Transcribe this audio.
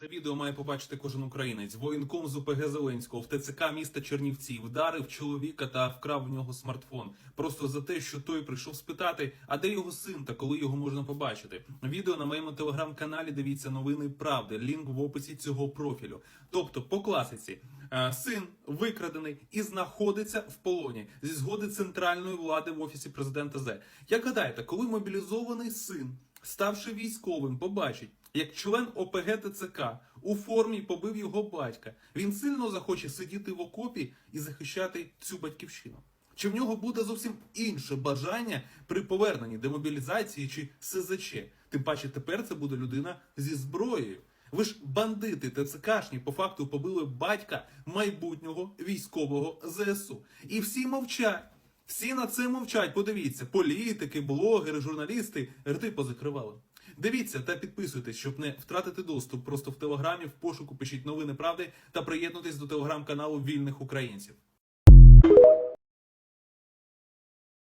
Це відео має побачити кожен українець. Воєнком з УПГ Зеленського в ТЦК міста Чернівці вдарив чоловіка та вкрав в нього смартфон. Просто за те, що той прийшов спитати, а де його син та коли його можна побачити. Відео на моєму телеграм-каналі. Дивіться новини правди. Лінк в описі цього профілю. Тобто, по класиці, е, син викрадений і знаходиться в полоні зі згоди центральної влади в офісі президента З. Як гадаєте, коли мобілізований син, ставши військовим, побачить, як член ОПГ ТЦК у формі побив його батька, він сильно захоче сидіти в окопі і захищати цю батьківщину. Чи в нього буде зовсім інше бажання при поверненні демобілізації чи СЗЧ? Тим паче тепер це буде людина зі зброєю. Ви ж бандити ТЦКшні по факту побили батька майбутнього військового ЗСУ. І всі мовчать. Всі на це мовчать. Подивіться, політики, блогери, журналісти рти позакривали. Дивіться та підписуйтесь, щоб не втратити доступ. Просто в телеграмі в пошуку пишіть новини правди та приєднуйтесь до телеграм-каналу вільних українців.